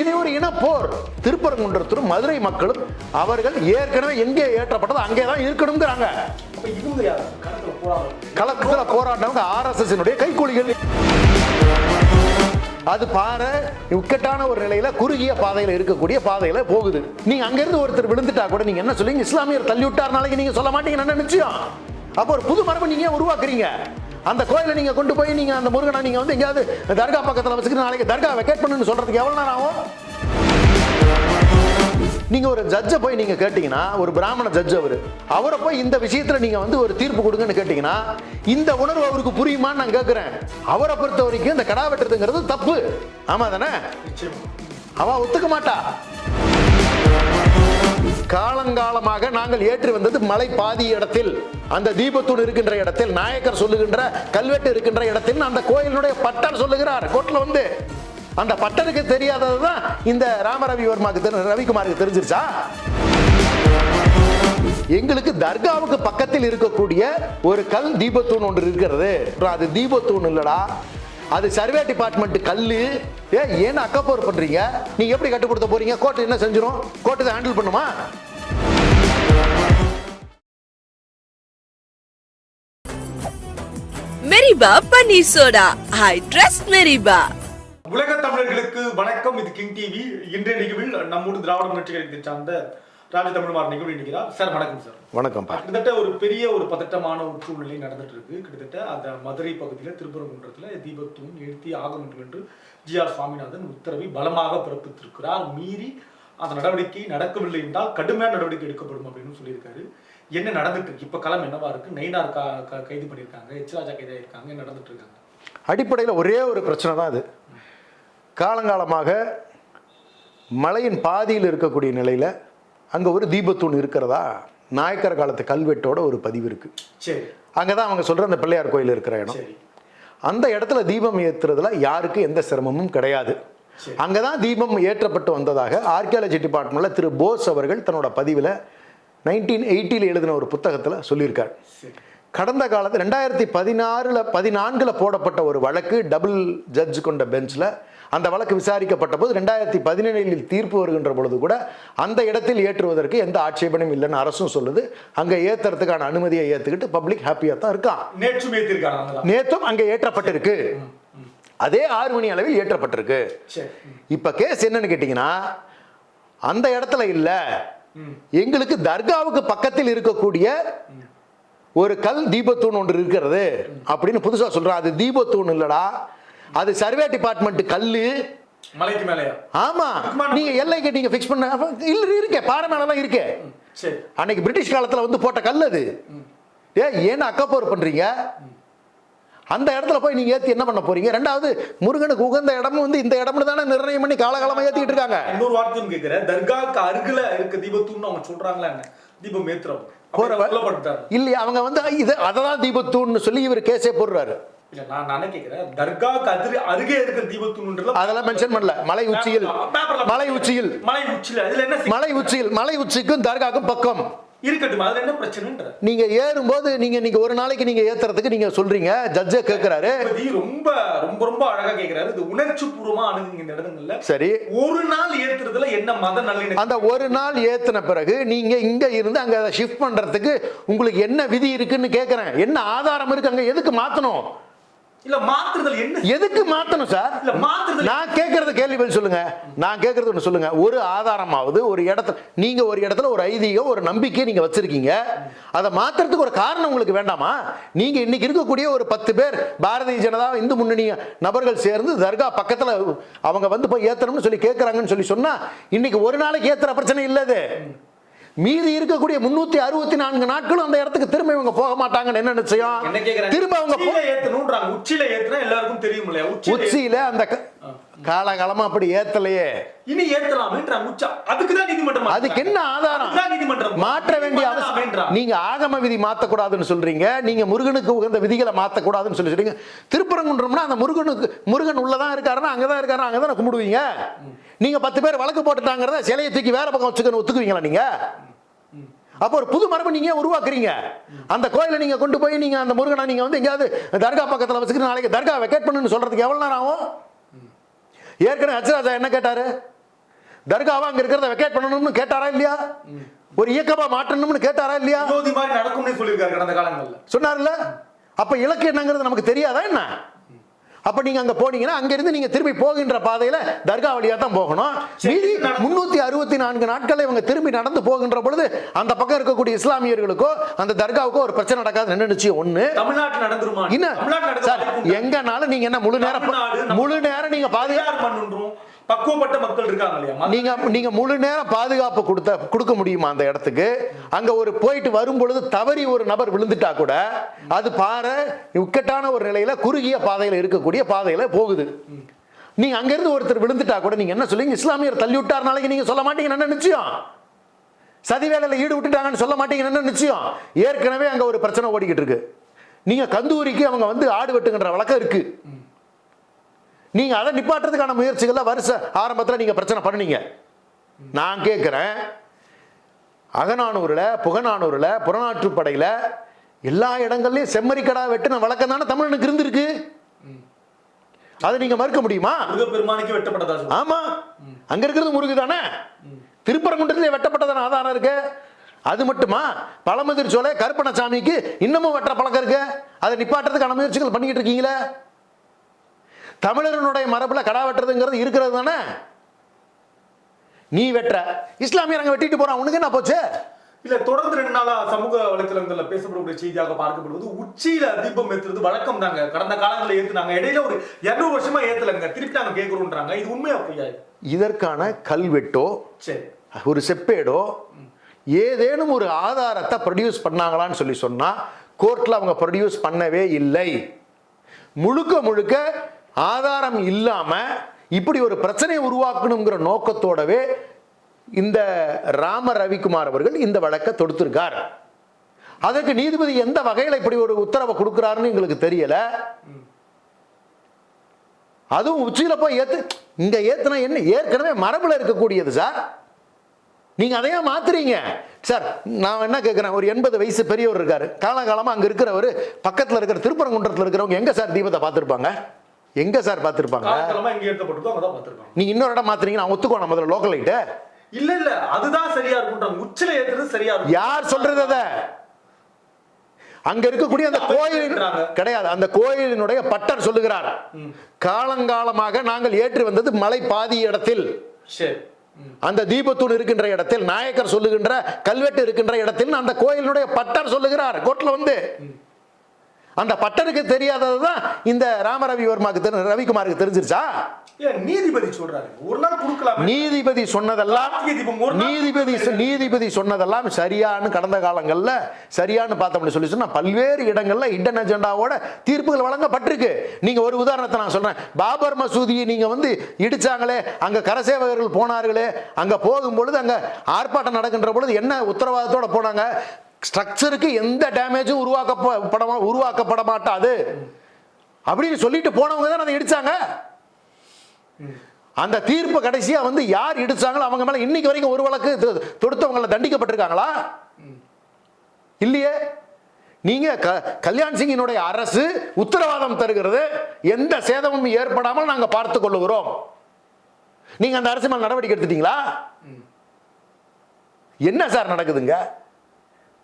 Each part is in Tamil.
இது ஒரு இனப்போர். திருப்பரங்குன்றத்திலும் மதுரை மக்களும் அவர்கள் ஏற்கனவே எங்கே ஏற்றப்பட்டதோ அங்கே தான் இருக்கணுங்கிறாங்க கலத்துல இவங்க போராட்டவங்க ஆர்எஸ்எஸ் கைக்கூலிகள். அது பாரு இக்கட்டான ஒரு நிலையில குறுகிய பாதையில இருக்கக்கூடிய பாதையில போகுது. நீங்க அங்கிருந்து ஒருத்தர் விழுந்துட்டா கூட நீங்க என்ன சொல்லுங்க இஸ்லாமியர் தள்ளி விட்டார் நாளைக்கு நீங்க சொல்ல மாட்டீங்க என்ன நிச்சயம்? அப்போ ஒரு புது மரபு நீங்க ஏன் உருவாக்குறீங்க? அந்த கோயிலை நீங்க கொண்டு போய் நீங்க அந்த முருகனை நீங்க வந்து எங்கேயாவது தர்கா பக்கத்துல வச்சுக்கிட்டு நாளைக்கு தர்கா வெக்கேட் பண்ணுன்னு சொல்றதுக்கு எவ்வளவு நேரம் ஆகும்? நீங்க ஒரு ஜட்ஜை போய் நீங்க கேட்டீங்கன்னா ஒரு பிராமண ஜட்ஜ் அவரு அவரை போய் இந்த விஷயத்துல நீங்க வந்து ஒரு தீர்ப்பு கொடுங்கன்னு கேட்டீங்கன்னா இந்த உணர்வு அவருக்கு புரியுமான்னு நான் கேட்கிறேன் அவரை பொறுத்த வரைக்கும் இந்த கடா வெட்டுறதுங்கிறது தப்பு. ஆமா தானே? நிச்சயமா. அவ ஒத்துக்க மாட்டா. காலங்காலமாக நாங்கள் ஏற்றி வந்தது மலை பாதி இடத்தில். அந்த தீபத்தூண் இருக்கின்ற இடத்தில் நாயக்கர் சொல்லுகின்ற கல்வெட்டு இருக்கின்ற இடத்தில் அந்த கோயிலுடைய பட்டர் சொல்லுகிறார். கோட்டில் வந்து அந்த பட்டருக்கு தெரியாததுதான் இந்த ராமரவி வர்மாக்கு ரவிக்குமாருக்கு தெரிஞ்சிருச்சா? எங்களுக்கு தர்காவுக்கு பக்கத்தில் இருக்கக்கூடிய ஒரு கல் தீபத்தூண் ஒன்று இருக்கிறது. அது தீபத்தூண் இல்லடா. அது சர்வே டிபார்ட்மெண்ட் கல்லு. ஏ ஏன் அக்கப்போர் பண்றீங்க? நீங்க எப்படி கட்டுப்படுத்த போறீங்க? கோர்ட் என்ன செஞ்சிரும்? கோர்ட் இதை ஹேண்டில் பண்ணுமா? மெரிபா பன்னீர் சோடா. I trust Meriba. உலக தமிழர்களுக்கு வணக்கம். இது கிங் டிவி. இன்றைய நிகழ்வில் நம்மோடு திராவிட முன்னேற்ற கழகத்தை சார்ந்த ராஜ தமிழ்மார் நிகழ்வு நிற்கிறார் சார் வணக்கம் சார். வணக்கம்ப்பா கிட்டத்தட்ட ஒரு பெரிய ஒரு பதட்டமான ஒரு சூழ்நிலை நடந்துட்டு இருக்கு கிட்டத்தட்ட அந்த மதுரை பகுதியில் திருப்பரங்குன்றத்துல தீபத்தூண் எழுத்தி ஆக வேண்டும் என்று ஜி ஆர் சுவாமிநாதன் உத்தரவை பலமாக பிறப்பித்திருக்கிறார். மீறி அந்த நடவடிக்கை நடக்கவில்லை என்றால் கடுமையான நடவடிக்கை எடுக்கப்படும் அப்படின்னு சொல்லியிருக்காரு. என்ன நடந்துட்டு இருக்கு இப்ப களம் என்னவா இருக்கு? கா- கைது பண்ணியிருக்காங்க. எச் ராஜா கைது ஆயிருக்காங்க. என்ன நடந்துட்டு இருக்காங்க அடிப்படையில் ஒரே ஒரு பிரச்சனை தான் அது. காலங்காலமாக மலையின் பாதியில் இருக்கக்கூடிய நிலையில் அங்கே ஒரு தீபத்தூண் இருக்கிறதா? நாயக்கர் காலத்து கல்வெட்டோட ஒரு பதிவு இருக்கு. அங்கே தான் அவங்க சொல்கிற அந்த பிள்ளையார் கோயில் இருக்கிற இடம். அந்த இடத்துல தீபம் ஏற்றுறதுல யாருக்கு எந்த சிரமமும் கிடையாது. அங்கே தான் தீபம் ஏற்றப்பட்டு வந்ததாக ஆர்கியாலஜி டிபார்ட்மெண்ட்ல திரு போஸ் அவர்கள் தன்னோட பதிவில் நைன்டீன் எயிட்டியில் எழுதின ஒரு புத்தகத்தில் சொல்லியிருக்கார். கடந்த காலத்தில் ரெண்டாயிரத்தி பதினாறில் பதினான்கில் போடப்பட்ட ஒரு வழக்கு டபுள் ஜட்ஜ் கொண்ட பெஞ்சில் அந்த வழக்கு விசாரிக்கப்பட்ட போது ரெண்டாயிரத்தி பதினேழில் தீர்ப்பு வருகின்ற பொழுது கூட அந்த இடத்தில் ஏற்றுவதற்கு எந்த ஆட்சேபனையும் இல்லைன்னு அரசும் சொல்லுது. அங்கே ஏற்றுறதுக்கான அனுமதியை ஏற்றுக்கிட்டு பப்ளிக் ஹாப்பியாக தான் இருக்கான். நேற்றும் அங்கே ஏற்றப்பட்டிருக்கு. அதே ஆறு மணி அளவில் ஏற்றப்பட்டிருக்கு. இப்போ கேஸ் என்னன்னு கேட்டிங்கன்னா அந்த இடத்துல இல்லை. எங்களுக்கு தர்காவுக்கு பக்கத்தில் இருக்கக்கூடிய ஒரு கல் தீபத்தூண் ஒன்று இருக்கிறது அப்படின்னு புதுசா சொல்றான். அது தீபத்தூண் இல்லடா. அது சர்வே டிபார்ட்மெண்ட் கல்லு. மலைக்கு மேலயா? ஆமா. நீங்க எல்லைக்கு நீங்க ஃபிக்ஸ் பண்ண இல்ல இருக்கே. பாறை மேலலாம் இருக்கே. அன்னைக்கு பிரிட்டிஷ் காலத்துல வந்து போட்ட கல் அது. ஏ ஏன் அக்கப்போர் பண்றீங்க? அந்த இடத்துல போய் நீங்க ஏத்தி என்ன பண்ண போறீங்க? ரெண்டாவது முருகனுக்கு உகந்த இடமும் வந்து இந்த இடம்னு தானே நிர்ணயம் பண்ணி காலகாலமா ஏத்திட்டு இருக்காங்க. இன்னொரு வார்த்தையும் கேட்கிறேன் தர்காக்கு அருகில இருக்க தீபத்தூன்னு அவங்க சொல்றாங்களா தீபம் ஏத்துறோம் இல்லையா அவங்க வந்து இது அததான் தீபத்தூண்னு சொல்லி இவர் கேஸே போடுறாரு. அதெல்லாம் மென்ஷன் பண்ணல. மலை உச்சியில். மலை உச்சியில்? மலை உச்சியில். மலை உச்சிக்கும் தர்காக்கும் பக்கம். இருக்கட்டும்? அதுல என்ன பிரச்சனைன்ற நீங்க ஏறும்போது நீங்க நீங்க ஒரு நாளைக்கு நீங்க ஏத்துறதுக்கு நீங்க சொல்றீங்க. ஜட்ஜே கேக்குறாரு. ரொம்ப ரொம்ப ரொம்ப அழகா கேக்குறாரு. இது உணர்ச்சி பூர்வமா அணுகுங்க இந்த இடங்கள்ல. சரி. ஒரு நாள் ஏத்துறதுல என்ன மத நல்லிணக்கம்? அந்த ஒரு நாள் ஏத்துன பிறகு நீங்க இங்க இருந்து அங்க அதை ஷிஃப்ட் பண்றதுக்கு உங்களுக்கு என்ன விதி இருக்குன்னு கேக்குறேன். என்ன ஆதாரம் இருக்கு அங்க எதுக்கு மாத்தணும்? இல்ல மாத்துறதுல என்ன? எதுக்கு மாத்தணும் சார்? இல்ல மாத்துறதுல நான் கேட்கறது கேள்வி பதில் சொல்லுங்க. நான் கேட்கறது ஒன்று சொல்லுங்க. ஒரு ஆதாரமாவது ஒரு இடத்துல நீங்க ஒரு இடத்துல ஒரு ஐதீகம் ஒரு நம்பிக்கை நீங்க வச்சிருக்கீங்க. அதை மாத்துறதுக்கு ஒரு காரணம் உங்களுக்கு வேண்டாமா? நீங்க இன்னைக்கு இருக்கக்கூடிய ஒரு பத்து பேர் பாரதிய ஜனதா இந்து முன்னணி நபர்கள் சேர்ந்து தர்கா பக்கத்துல அவங்க வந்து போய் ஏத்தணும்னு சொல்லி கேட்கறாங்கன்னு சொல்லி சொன்னா இன்னைக்கு ஒரு நாளைக்கு ஏத்துற பிரச்சனை இல்லது மீதி இருக்கக்கூடிய முன்னூத்தி அறுபத்தி நான்கு நாட்களும் அந்த இடத்துக்கு திரும்ப இவங்க போக மாட்டாங்கன்னு என்ன நிச்சயம்? திரும்ப அவங்க உச்சியில ஏத்துனா எல்லாருக்கும் தெரியும் உச்சியில அந்த காலகாலமா அப்படி ஏத்தலையே. இனி ஏத்தலாமேன்றாங்க உச்சா. அதுக்கு தான் நீதிமன்றம் அதுக்கு என்ன ஆதாரம்? நீதிமன்றம் மாற்ற வேண்டிய அவசியம். நீங்க ஆகம விதி மாத்தக்கூடாதுன்னு சொல்றீங்க. நீங்க முருகனுக்கு உகந்த விதிகளை மாத்தக்கூடாதுன்னு சொல்லி சொல்றீங்க. திருப்பரங்குன்றம்னா அந்த முருகனுக்கு முருகன் உள்ளதான் இருக்காருன்னா அங்கதான் இருக்காரு அங்கதானே கும்பிடுவீங்க? நீங்க பத்து பேர் வழக்கு போட்டுட்டாங்கிறத சிலையை தூக்கி வேற பக்கம் வச்சுக்கணும் ஒத்துக்குவீங்களா நீங்க? அப்போ ஒரு புது மரபு நீங்க உருவாக்குறீங்க? அந்த கோயிலை நீங்க கொண்டு போய் நீங்க அந்த முருகனை நீங்க வந்து எங்கேயாவது தர்கா பக்கத்துல வச்சுக்கிட்டு நாளைக்கு தர்கா வெக்கேட் பண்ணுன்னு சொல்றதுக்கு எவ்வளவு நேரம் ஆகும்? ஏற்கனவே அச்சராஜா என்ன கேட்டாரு? தர்காவா அங்க இருக்கிறத வெக்கேட் பண்ணணும்னு கேட்டாரா இல்லையா? ஒரு இயக்கமா மாற்றணும்னு கேட்டாரா இல்லையா? நடக்கும்னு சொல்லியிருக்காரு கடந்த காலங்கள்ல. சொன்னார்ல? அப்ப இலக்கு என்னங்கிறது நமக்கு தெரியாதா என்ன? அப்ப நீங்க அங்க போனீங்கன்னா அங்க இருந்து நீங்க திரும்பி போகின்ற பாதையில தர்கா வழியா தான் போகணும். மீதி முன்னூத்தி அறுபத்தி நான்கு நாட்கள் இவங்க திரும்பி நடந்து போகின்ற பொழுது அந்த பக்கம் இருக்கக்கூடிய இஸ்லாமியர்களுக்கோ அந்த தர்காவுக்கோ ஒரு பிரச்சனை நடக்காது. என்ன நிச்சயம் நடந்துருமா? என்ன? சார்? எங்கனாலும் நீங்க என்ன முழு நேரம் முழு நேரம் நீங்க பாதுகா தயார் பண்ணுன்றோம். பக்குவப்பட்ட மக்கள் இருக்காங்க இல்லையா? நீங்க நீங்க முழு நேரம் பாதுகாப்பு கொடுத்த கொடுக்க முடியுமா அந்த இடத்துக்கு? அங்க ஒரு போயிட்டு வரும் பொழுது தவறி ஒரு நபர் விழுந்துட்டா கூட அது பாறை இக்கட்டான ஒரு நிலையில குறுகிய பாதையில இருக்கக்கூடிய பாதையில போகுது. நீங்க அங்க இருந்து ஒருத்தர் விழுந்துட்டா கூட நீங்க என்ன சொல்லுங்க இஸ்லாமியர் தள்ளி விட்டார் நாளைக்கு நீங்க சொல்ல மாட்டீங்க என்ன நிச்சயம்? சதி வேலையில ஈடு விட்டுட்டாங்கன்னு சொல்ல மாட்டீங்க என்ன நிச்சயம்? ஏற்கனவே அங்க ஒரு பிரச்சனை ஓடிக்கிட்டு இருக்கு. நீங்க கந்தூரிக்கு அவங்க வந்து ஆடு வெட்டுங்கிற வழக்கம் இருக்கு. நீங்க அதை நிப்பாட்டுறதுக்கான முயற்சிகள்ல வருஷ ஆரம்பத்துல நீங்க பிரச்சனை பண்ணீங்க நான் கேட்குறேன் அகநானூர்ல புகநானூர்ல புறநாற்றுப்படையில எல்லா இடங்கள்லயும் செம்மறிக்கடா வெட்டின வழக்கம் தானே தமிழனுக்கு இருந்திருக்கு. அதை நீங்க மறுக்க முடியுமா? முருகப்பெருமானுக்கு வெட்டப்பட்டதா ஆமா. அங்க இருக்கிறது முருகு தானே? திருப்பரங்குன்றத்திலே வெட்டப்பட்டதான ஆதாரம் இருக்கு. அது மட்டுமா? பழமுதிர் சோலை கருப்பணசாமிக்கு இன்னமும் வெட்டுற பழக்கம் இருக்கு? அதை நிப்பாட்டுறதுக்கான முயற்சிகள் பண்ணிக்கிட்டு இருக்கீங்களே? தமிழர்களுடைய மரபுல கடா வெட்டுறதுங்கிறது இருக்கிறது தானே? நீ வெட்டுற. இஸ்லாமியர் அங்க வெட்டிட்டு போறான். உனக்கு என்ன போச்சு? இல்ல தொடர்ந்து ரெண்டு நாளா சமூக வலைத்தளங்கள்ல பேசப்படக்கூடிய செய்தியாக பார்க்கப்படுவது உச்சியில தீபம் ஏத்துறது வழக்கம் தாங்க. கடந்த காலங்களில் ஏத்துனாங்க. இடையில ஒரு இருநூறு வருஷமா ஏத்தலங்க. திருப்பி நாங்க கேட்கிறோம்ன்றாங்க இது உண்மையா பொய்யா இது? இதற்கான கல்வெட்டோ சரி. ஒரு செப்பேடோ ஏதேனும் ஒரு ஆதாரத்தை ப்ரொடியூஸ் பண்ணாங்களான்னு சொல்லி சொன்னா கோர்ட்ல அவங்க ப்ரொடியூஸ் பண்ணவே இல்லை. முழுக்க முழுக்க ஆதாரம் இல்லாமல் இப்படி ஒரு பிரச்சனையை உருவாக்கணுங்கிற நோக்கத்தோடவே இந்த ராம ரவிக்குமார் அவர்கள் இந்த வழக்கை தொடுத்திருக்கார். அதற்கு நீதிபதி எந்த வகையில் இப்படி ஒரு உத்தரவை கொடுக்குறாருன்னு எங்களுக்கு தெரியல. அதுவும் உச்சியில போய் ஏத்து இங்க ஏத்துனா என்ன? ஏற்கனவே மரபுல இருக்கக்கூடியது சார். நீங்க அதையா மாத்துறீங்க? சார் நான் என்ன கேட்கிறேன் ஒரு எண்பது வயசு பெரியவர் இருக்காரு. காலகாலமா அங்க இருக்கிறவர் பக்கத்துல இருக்கிற திருப்பரங்குன்றத்தில் இருக்கிறவங்க எங்க சார் தீபத்தை பார்த்துருப்பாங்க? எங்க சார் பார்த்திருப்பாங்க? அங்கதான் பார்த்திருக்காங்க நீங்க இன்னொரு இடம் மாத்துறீங்கன்னா அவன் ஒத்துக்கோணும் முதல்ல லோக்கல் லைட்டு இல்ல இல்ல அதுதான் சரியா இருக்கும்ன்றாங்க உச்சில ஏத்துறது சரியா இருக்கும். யார் சொல்றது அத? அங்க இருக்கக்கூடிய அந்த கோயில் சொல்றாங்க. கிடையாது அந்த கோயிலினுடைய பட்டர் சொல்லுகிறார். காலங்காலமாக நாங்கள் ஏற்றி வந்தது மலை பாதி இடத்தில். அந்த தீபத்தூண் இருக்கின்ற இடத்தில் நாயக்கர் சொல்லுகின்ற கல்வெட்டு இருக்கின்ற இடத்தில் அந்த கோயிலினுடைய பட்டர் சொல்லுகிறார். கோர்ட்ல வந்து அந்த பட்டருக்கு தெரியாததுதான் இந்த ராமரவிவர்மாக்கு தெரி ரவிக்குமாருக்கு தெரிஞ்சிருச்சா? நீதிபதி சொல்றாரு? ஒரு நாள் கொடுக்கலாம். நீதிபதி சொன்னதெல்லாம் நீதிபதி நீதிபதி சொன்னதெல்லாம் சரியான்னு கடந்த காலங்கள்ல சரியான்னு பார்த்தோம்னு சொல்லி சொன்னா பல்வேறு இடங்கள்ல இடன் அஜெண்டாவோட தீர்ப்புகள் வழங்கப்பட்டிருக்கு. நீங்க ஒரு உதாரணத்தை நான் சொல்றேன். பாபர் மசூதியை நீங்க வந்து இடிச்சாங்களே அங்க கரசேவகர்கள் போனார்களே அங்க போகும்பொழுது அங்க ஆர்ப்பாட்டம் நடக்கின்ற பொழுது என்ன உத்தரவாதத்தோட போனாங்க? ஸ்ட்ரக்சருக்கு எந்த டேமேஜும் உருவாக்கப்பட உருவாக்கப்பட மாட்டாது அப்படின்னு சொல்லிட்டு போனவங்க தான் அதை இடிச்சாங்க. அந்த தீர்ப்பு கடைசியா வந்து யார் இடிச்சாங்களோ அவங்க மேல இன்னைக்கு வரைக்கும் ஒரு வழக்கு தொடுத்தவங்கள தண்டிக்கப்பட்டிருக்காங்களா? இல்லையே. நீங்க க- கல்யாண் சிங்கினுடைய அரசு உத்தரவாதம் தருகிறது. எந்த சேதமும் ஏற்படாமல் நாங்க பார்த்து கொள்ளுகிறோம். நீங்க அந்த அரசு மேல நடவடிக்கை எடுத்துட்டீங்களா? என்ன சார் நடக்குதுங்க?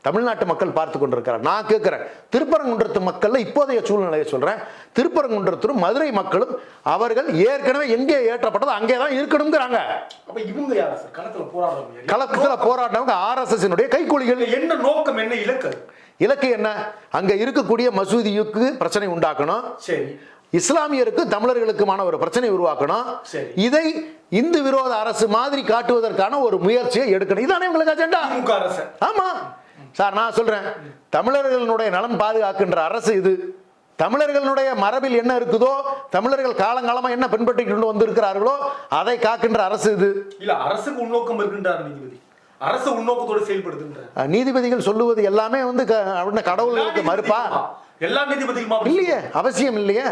தமிழ்நாட்டு மக்கள் பார்த்து கொண்டிருக்கிறார் நான் கேட்கிறேன் திருப்பரங்குன்றத்து மக்கள்ல இப்போதைய சூழ்நிலையை சொல்றேன். திருப்பரங்குன்றத்திலும் மதுரை மக்களும் அவர்கள் ஏற்கனவே எங்கே ஏற்றப்பட்டதோ அங்கே தான் இருக்கணுங்கிறாங்க களத்துல போராடினவங்க ஆர்எஸ்எஸ் கைக்கூலிகள். என்ன நோக்கம் என்ன இலக்கு? இலக்கு என்ன? அங்க இருக்கக்கூடிய மசூதிக்கு பிரச்சனை உண்டாக்கணும். சரி. இஸ்லாமியருக்கு தமிழர்களுக்குமான ஒரு பிரச்சனை உருவாக்கணும். இதை இந்து விரோத அரசு மாதிரி காட்டுவதற்கான ஒரு முயற்சியை எடுக்கணும். இதானே உங்களுக்கு அஜெண்டா அரசு. ஆமா. சார் நான் சொல்றேன். தமிழர்களுடைய நலன் பாதுகாக்கின்ற அரசு இது. தமிழர்களுடைய மரபில் என்ன இருக்குதோ தமிழர்கள் காலங்காலமா என்ன பின்பற்றிக் கொண்டு வந்திருக்கிறார்களோ அதை காக்கின்ற அரசு இது. இல்ல அரசுக்கு உள்நோக்கம் இருக்குன்றார் நீதிபதி. அரசு உள்நோக்கத்தோட செயல்படுதுன்றார் அஹ், நீதிபதிகள் சொல்லுவது எல்லாமே வந்து அப்படின்னா கடவுளுக்கு மறுப்பா? எல்லா நீதிபதிகளுமா இல்லையே அவசியம் இல்லையே.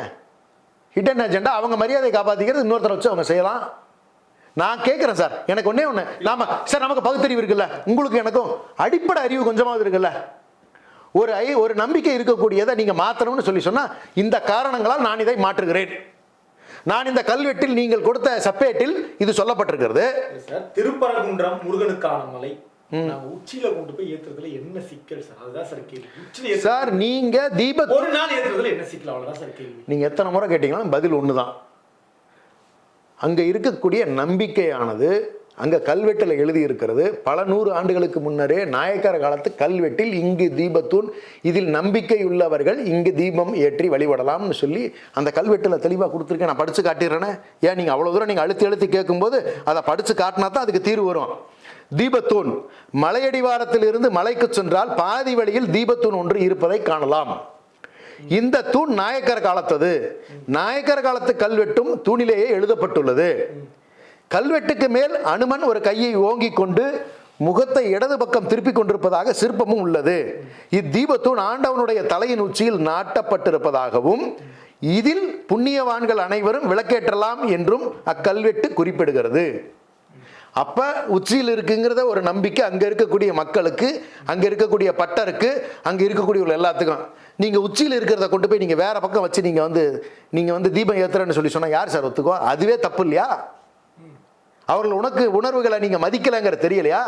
ஹிடன் அஜெண்டா அவங்க மரியாதை காப்பாத்திக்கிறது இன்னொருத்தரை வச்சு அவங்க செய்யலாம். நான் கேட்குறேன் சார். எனக்கு ஒண்ணே. ஒன்று நாம சார் நமக்கு பகுத்தறிவு இருக்குல்ல? உங்களுக்கு எனக்கும் அடிப்படை அறிவு கொஞ்சமாவது இருக்குல்ல? ஒரு ஐ ஒரு நம்பிக்கை இருக்கக்கூடியதை நீங்க மாத்தணும்னு சொல்லி சொன்னா இந்த காரணங்களால் நான் இதை மாற்றுகிறேன். நான் இந்த கல்வெட்டில் நீங்கள் கொடுத்த செப்பேட்டில் இது சொல்லப்பட்டிருக்கிறது. சார் திருப்பரங்குன்றம் முருகனுக்கான மலை. உச்சியில கொண்டு போய் ஏத்துறதுல என்ன சிக்கல் சார் அதுதான் சார் கேள்வி. சார் நீங்க தீப ஒரு நாள் ஏத்துறதுல என்ன சிக்கல்? அவ்வளவுதான் சார் கேள்வி. நீங்க எத்தனை முறை கேட்டீங்கன்னா பதில் ஒன்று தான் அங்கே இருக்கக்கூடிய நம்பிக்கையானது அங்கே கல்வெட்டில் எழுதி இருக்கிறது பல நூறு ஆண்டுகளுக்கு முன்னரே நாயக்கர் காலத்து கல்வெட்டில் இங்கு தீபத்தூண் இதில் நம்பிக்கை உள்ளவர்கள் இங்கு தீபம் ஏற்றி வழிபடலாம்னு சொல்லி அந்த கல்வெட்டில் தெளிவாக கொடுத்துருக்கேன். நான் படித்து காட்டிடுறேனே. ஏன் நீங்கள் அவ்வளோ தூரம் நீங்கள் அழுத்தி அழுத்தி கேட்கும்போது அதை படித்து காட்டினா தான் அதுக்கு தீர்வு வரும். தீபத்தூண் மலையடிவாரத்திலிருந்து மலைக்கு சென்றால் பாதி வழியில் தீபத்தூண் ஒன்று இருப்பதை காணலாம். இந்த தூண் நாயக்கர் காலத்தது. நாயக்கர் காலத்து கல்வெட்டும் தூணிலேயே எழுதப்பட்டுள்ளது. கல்வெட்டுக்கு மேல் அனுமன் ஒரு கையை ஓங்கிக் கொண்டு முகத்தை இடது பக்கம் திருப்பிக் கொண்டிருப்பதாக சிற்பமும் உள்ளது. இத்தீபத்தூண் ஆண்டவனுடைய தலையின் உச்சியில் நாட்டப்பட்டிருப்பதாகவும் இதில் புண்ணியவான்கள் அனைவரும் விளக்கேற்றலாம் என்றும் அக்கல்வெட்டு குறிப்பிடுகிறது. அப்ப உச்சியில் இருக்குங்கிறத ஒரு நம்பிக்கை அங்க இருக்கக்கூடிய மக்களுக்கு அங்க இருக்கக்கூடிய பட்டருக்கு அங்க இருக்கக்கூடிய எல்லாத்துக்கும். நீங்க உச்சியில் இருக்கிறத கொண்டு போய் நீங்க வேற பக்கம் வச்சு நீங்க வந்து நீங்க வந்து தீபம் ஏத்துறேன்னு சொல்லி சொன்னா யார் சார் ஒத்துக்கோ அதுவே தப்பு இல்லையா? அவர்கள் உனக்கு உணர்வுகளை நீங்க மதிக்கலைங்கிற தெரியலையா?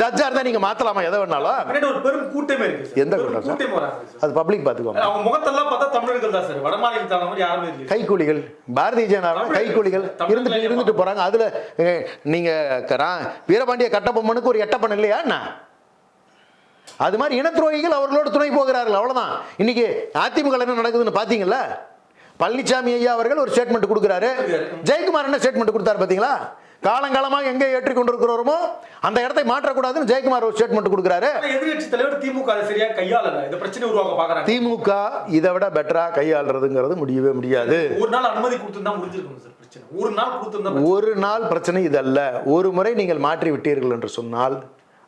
ஜட்ஜா இருந்தா நீங்க மாத்தலாமா எதை வேணாலும்? பெரும் கூட்டமே இருக்கு எந்த கூட்டம் அது பப்ளிக் பாத்துக்கோங்க அவங்க முகத்தெல்லாம் பார்த்தா தமிழர்கள் தான் சார். வட மாநிலத்தான மாதிரி யாருமே இல்லை கைக்கூலிகள். பாரதிய ஜனதா கைக்கூலிகள். இருந்துட்டு இருந்துட்டு போறாங்க. அதுல நீங்க வீரபாண்டிய கட்டபொம்மனுக்கு ஒரு எட்டப்பன் இல்லையா என்ன? அது மாதிரி இனத்துரோகிகள் அவர்களோடு துணை போகிறார்கள். அவ்வளவுதான். இன்னைக்கு அதிமுக என்ன நடக்குதுன்னு பாத்தீங்கல்ல? பழனிசாமி ஐயா அவர்கள் ஒரு ஸ்டேட்மெண்ட் கொடுக்குறாரு. ஜெயக்குமார் என்ன ஸ்டேட்மெண்ட் கொடுத்தாரு பாத்தீங்களா? காலங்காலமாக எங்கே ஏற்றி கொண்டிருக்கிறோமோ அந்த இடத்தை மாற்றக்கூடாதுன்னு ஜெயக்குமார் ஒரு ஸ்டேட்மெண்ட் கொடுக்குறாரு. ஆனா எதிர்க்கட்சி தலைவர் திமுக சரியா கையாளல. இந்த பிரச்சனை உருவாக்க பாக்குறாங்க. திமுக இதை விட பெட்டரா கையாளுறதுங்கிறது முடியவே முடியாது. ஒரு நாள் அனுமதி கொடுத்திருந்தா முடிஞ்சிருக்கும் சார் பிரச்சனை. ஒரு நாள் கொடுத்திருந்தா ஒரு நாள் பிரச்சனை இதல்ல ஒரு முறை நீங்கள் மாற்றி விட்டீர்கள் என்று சொன்னால்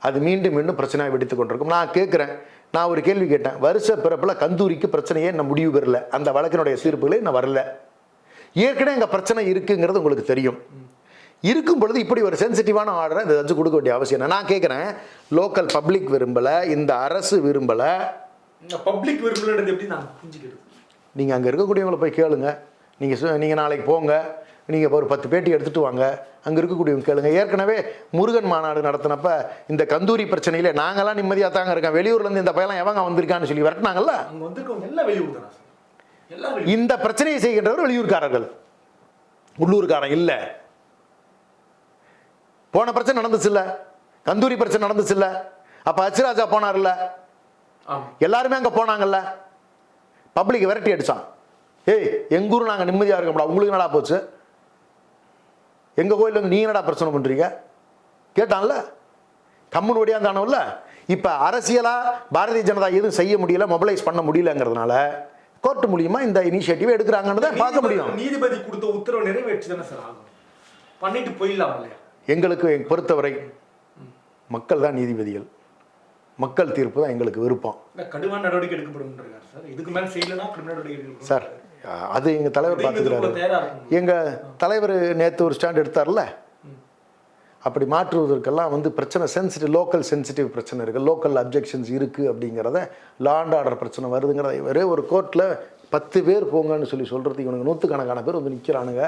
அது மீண்டும் மீண்டும் பிரச்சனையை வெடித்து கொண்டிருக்கும். நான் கேட்குறேன் நான் ஒரு கேள்வி கேட்டேன். வருஷ பிறப்பில் கந்தூரிக்கு பிரச்சனையே இன்னும் முடிவு பெறல. அந்த வழக்கினுடைய தீர்ப்புகளே இன்னும் வரல. ஏற்கனவே இங்கே பிரச்சனை இருக்குங்கிறது உங்களுக்கு தெரியும். இருக்கும் பொழுது இப்படி ஒரு சென்சிட்டிவான ஆர்டரை இந்த ஜட்ஜு கொடுக்க வேண்டிய அவசியம் என்ன? நான் கேட்குறேன் லோக்கல் பப்ளிக் விரும்பலை இந்த அரசு விரும்பலை. பப்ளிக் விரும்புறது எப்படி நான் புரிஞ்சுக்கிறது? நீங்கள் அங்கே இருக்கக்கூடியவங்களை போய் கேளுங்க. நீங்கள் நீங்கள் நாளைக்கு போங்க. நீங்கள் ஒரு பத்து பேட்டி எடுத்துகிட்டு வாங்க. அங்கே இருக்கக்கூடியவங்க கேளுங்க. ஏற்கனவே முருகன் மாநாடு நடத்தினப்ப இந்த கந்தூரி பிரச்சனையில் நாங்களாம் நிம்மதியாக தாங்க இருக்கோம். வெளியூர்லேருந்து இந்த பையன் எவங்க வந்திருக்கான்னு சொல்லி விரட்டினாங்கல்ல? இந்த பிரச்சனையை செய்கின்றவர் வெளியூர்காரர்கள். உள்ளூர்காரன் இல்லை. போன பிரச்சனை நடந்துச்சு இல்ல. கந்தூரி பிரச்சனை நடந்துச்சு இல்ல. அப்ப அச்சுராஜா போனார்ல எல்லாருமே அங்க போனாங்கல்ல. பப்ளிக் விரட்டி அடிச்சான். ஏய் எங்க ஊர் நாங்க நிம்மதியா இருக்கோம்டா உங்களுக்கு என்னடா போச்சு? எங்க கோயில்ல வந்து நீங்க என்னடா பிரச்சனை பண்றீங்க? கேட்டான்ல? கம்முன்னு ஒடியாந்தானோல்ல இப்ப அரசியலா பாரதிய ஜனதா எதுவும் செய்ய முடியல மொபைலைஸ் பண்ண முடியலங்கிறதுனால கோர்ட் மூலியமா இந்த இனிஷியேட்டிவ் எடுக்கிறாங்கன்னு தான் பார்க்க முடியும். நீதிபதி கொடுத்த உத்தரவு நிறைவேற்றி தானே சார் ஆகும். பண்ணிட்டு போயிடலாம் இல்லையா? எங்களுக்கு பொறுத்தவரை மக்கள் தான் நீதிபதிகள். மக்கள் தீர்ப்பு தான் எங்களுக்கு விருப்பம். கடுமையான நடவடிக்கை எடுக்கப்படும் சார். இதுக்கு மேல செய்யலன்னா நடவடிக்கை எடுக்கப்படும் சார் அது எங்கள் தலைவர் பார்த்துக்கிறாரு. எங்கள் தலைவர் நேற்று ஒரு ஸ்டாண்ட் எடுத்தார்ல? அப்படி மாற்றுவதற்கெல்லாம் வந்து பிரச்சனை சென்சிட்டிவ் லோக்கல் சென்சிட்டிவ் பிரச்சனை இருக்குது லோக்கல் அப்ஜெக்ஷன்ஸ் இருக்குது அப்படிங்கிறத லா அண்ட் ஆர்டர் பிரச்சனை வருதுங்கிறத ஒரே ஒரு கோர்ட்டில் பத்து பேர் போங்கன்னு சொல்லி சொல்கிறதுக்கு இவனுக்கு நூற்றுக்கணக்கான பேர் வந்து நிற்கிறானுங்க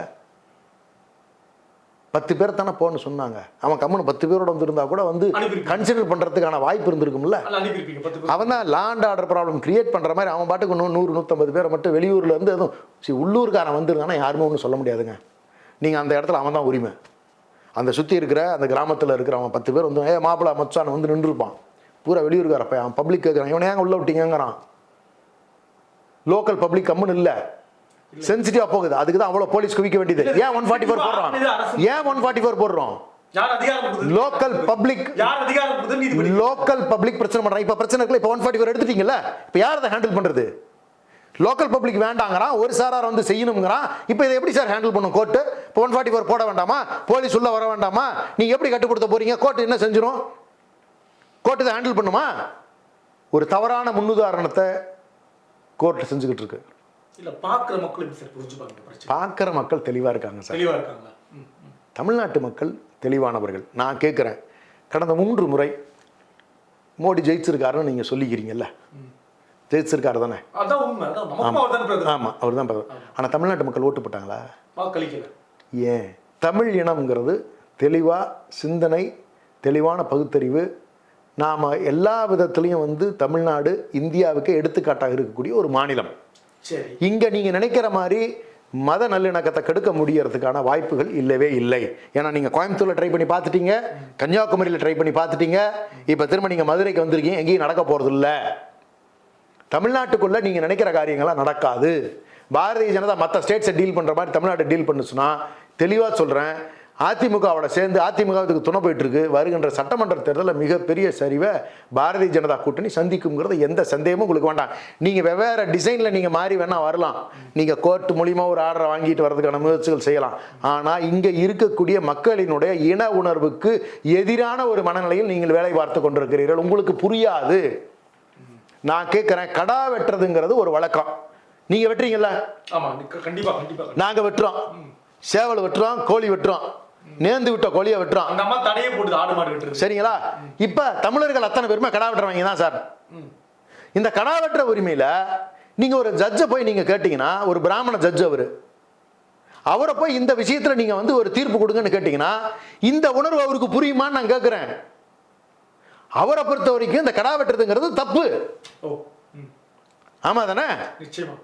பத்து பேர் தானே போன்னு சொன்னாங்க. அவன் கம்முன்னு பத்து பேரோட வந்திருந்தா கூட வந்து. கன்சிடர் பண்ணுறதுக்கான வாய்ப்பு இருந்திருக்கும்ல. அவன் தான் லாண்ட் ஆர்டர் ப்ராப்ளம் கிரியேட் பண்ணுற மாதிரி அவன் பாட்டுக்கு நூ நூறு நூற்றம்பது பேரை மட்டும் வெளியூர்ல இருந்து எதுவும் சரி உள்ளூர்காரன் வந்திருந்தானா யாருமே ஒன்றும் சொல்ல முடியாதுங்க. நீங்கள் அந்த இடத்துல அவன் தான் உரிமை. அந்த சுற்றி இருக்கிற அந்த கிராமத்தில் இருக்கிற அவன் பத்து பேர் வந்து ஏ மாப்பிள மச்சான் வந்து நின்றுருப்பான். பூரா வெளியூர்கார பையன். அவன் பப்ளிக் கேட்குறான் இவனை ஏங்க உள்ள விட்டீங்கங்கிறான்? லோக்கல் பப்ளிக் கம்முன்னு இல்லை. சென்சிட்டிவாக போகுது. அதுக்கு தான் அவ்வளோ போலீஸ் குவிக்க வேண்டியது. ஏன் ஒன் ஃபார்ட்டி ஃபோர் போடுறோம்? ஏன் ஒன் ஃபார்ட்டி ஃபோர் போடுறோம்? லோக்கல் பப்ளிக் லோக்கல் பப்ளிக் பிரச்சனை பண்றாங்க இப்ப பிரச்சனை இருக்குல்ல இப்ப ஒன் ஃபார்ட்டி ஃபோர் எடுத்துட்டீங்கல்ல இப்ப யார் அதை ஹேண்டில் பண்றது? லோக்கல் பப்ளிக் வேண்டாங்கிறான். ஒரு சாரார் வந்து செய்யணுங்கிறான் இப்போ இதை எப்படி சார் ஹேண்டில் பண்ணும்? கோர்ட்டு இப்போ ஒன் ஃபார்ட்டி ஃபோர் போட வேண்டாமா? போலீஸ் உள்ள வர வேண்டாமா? நீங்க எப்படி கட்டுப்படுத்த போறீங்க? கோர்ட்டு என்ன செஞ்சிடும் கோர்ட்டு இதை ஹேண்டில் பண்ணுமா? ஒரு தவறான முன்னுதாரணத்தை கோர்ட்டு செஞ்சுக்கிட்டு இருக்கு. இல்ல மக்கள் சார் புரிஞ்சுப்பாங்க பார்க்குற மக்கள் தெளிவா இருக்காங்க சார். தெளிவா இருக்காங்களா? ம், ம். தமிழ்நாட்டு மக்கள் தெளிவானவர்கள். நான் கேட்குறேன். கடந்த மூன்று முறை மோடி ஜெயிச்சிருக்காருன்னு நீங்கள் சொல்லிக்கிறீங்கல்ல? ஜெயிச்சிருக்காரு தானே? ஆமாம் அவர் தான் ஆனால் தமிழ்நாட்டு மக்கள் ஓட்டு போட்டாங்களா? ஏன்? தமிழ் இனம்ங்கிறது தெளிவாக சிந்தனை தெளிவான பகுத்தறிவு. நாம் எல்லா விதத்துலேயும் வந்து தமிழ்நாடு இந்தியாவுக்கு எடுத்துக்காட்டாக இருக்கக்கூடிய ஒரு மாநிலம். சரி. இங்கே நீங்கள் நினைக்கிற மாதிரி மத நல்லிணக்கத்தை கெடுக்க முடியறதுக்கான வாய்ப்புகள் இல்லவே இல்லை. ஏன்னா நீங்கள் கோயம்புத்தூரில் ட்ரை பண்ணி பார்த்துட்டீங்க கன்னியாகுமரியில் ட்ரை பண்ணி பார்த்துட்டீங்க இப்போ திரும்ப நீங்கள் மதுரைக்கு வந்திருக்கீங்க எங்கேயும் நடக்க போகிறது இல்லை தமிழ்நாட்டுக்குள்ளே நீங்கள் நினைக்கிற காரியங்கள்லாம் நடக்காது. பாரதிய ஜனதா மற்ற ஸ்டேட்ஸை டீல் பண்ணுற மாதிரி தமிழ்நாட்டை டீல் பண்ணுச்சுன்னா தெளிவாக சொல்கிறேன் அதிமுகவோட சேர்ந்து அதிமுகவுக்கு துணை போயிட்டு இருக்கு வருகின்ற சட்டமன்ற தேர்தலில் மிகப்பெரிய சரிவை பாரதிய ஜனதா கூட்டணி சந்திக்குங்கிறது எந்த சந்தேகமும் உங்களுக்கு வேண்டாம். நீங்கள் வெவ்வேறு டிசைனில் நீங்கள் மாறி வேணா வரலாம். நீங்கள் கோர்ட் மூலியமாக ஒரு ஆர்டரை வாங்கிட்டு வர்றதுக்கான முயற்சிகள் செய்யலாம். ஆனால் இங்கே இருக்கக்கூடிய மக்களினுடைய இன உணர்வுக்கு எதிரான ஒரு மனநிலையில் நீங்கள் வேலை பார்த்து கொண்டிருக்கிறீர்கள். உங்களுக்கு புரியாது. நான் கேட்குறேன் கடா வெட்டுறதுங்கிறது ஒரு வழக்கம். நீங்கள் வெட்டுறீங்கல்ல? ஆமா நிக்க- கண்டிப்பா கண்டிப்பா. நாங்கள் வெட்டுறோம். சேவல் வெட்டுறோம் கோழி வெட்டுறோம். நேர்ந்து விட்ட கோழியை வெட்டுறோம் அந்த அம்மா தடையை போட்டுது ஆடு மாடு வெட்டுறது சரிங்களா? இப்போ தமிழர்கள் அத்தனை பேருமே கடா வெட்டுறவங்க தான் சார். இந்த கடா வெட்டுற உரிமையில் நீங்கள் ஒரு ஜட்ஜை போய் நீங்கள் கேட்டிங்கன்னா ஒரு பிராமண ஜட்ஜ் அவர் அவரை போய் இந்த விஷயத்தில் நீங்கள் வந்து ஒரு தீர்ப்பு கொடுங்கன்னு கேட்டிங்கன்னா இந்த உணர்வு அவருக்கு புரியுமான்னு நான் கேட்குறேன் அவரை பொறுத்த வரைக்கும் இந்த கடா வெட்டுறதுங்கிறது தப்பு. ஓ ம். ஆமாம் தானே? நிச்சயமா.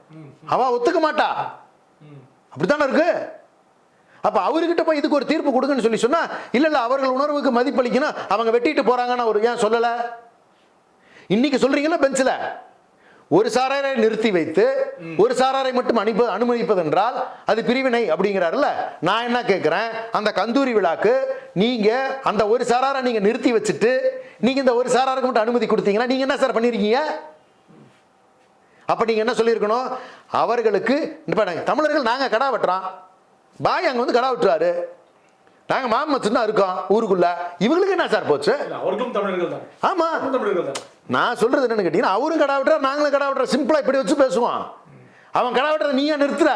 அவ ஒத்துக்க மாட்டா. அப்படித்தானே இருக்கு? அப்போ அவர்கிட்ட போய் இதுக்கு ஒரு தீர்ப்பு கொடுங்கன்னு சொல்லி சொன்னால் இல்லை இல்லை அவர்கள் உணர்வுக்கு மதிப்பளிக்கணும். அவங்க வெட்டிட்டு போகிறாங்கன்னு அவர் ஏன் சொல்லலை? இன்னைக்கு சொல்கிறீங்களா பெஞ்சில். ஒரு சாராரை நிறுத்தி வைத்து ஒரு சாராரை மட்டும் அனுப்ப அனுமதிப்பதென்றால் அது பிரிவினை அப்படிங்கிறாருல்ல. நான் என்ன கேட்குறேன் அந்த கந்தூரி விழாக்கு நீங்கள் அந்த ஒரு சாராரை நீங்கள் நிறுத்தி வச்சுட்டு நீங்கள் இந்த ஒரு சாராருக்கு மட்டும் அனுமதி கொடுத்தீங்கன்னா நீங்கள் என்ன சார் பண்ணியிருக்கீங்க அப்போ நீங்கள் என்ன சொல்லியிருக்கணும்? அவர்களுக்கு இப்போ தமிழர்கள் நாங்கள் கடா வெட்டுறோம். பாய் அங்க வந்து கடா வெட்டுறாரு. நாங்க மாமச்சு தான் இருக்கோம் ஊருக்குள்ள. இவங்களுக்கு என்ன சார் போச்சு? இல்ல, அவர்களும் தமிழர்கள் தான். ஆமா. அவர்களும் தமிழர்கள் தான். நான் சொல்றது என்னன்னு கேட்டீங்கன்னா அவரும் கடா வெட்டுறா நாங்களும் கடா வெட்டுற சிம்பிளா இப்படி வச்சு பேசுவான் அவன் கடா வெட்டுறத நீ ஏன் நிறுத்துற?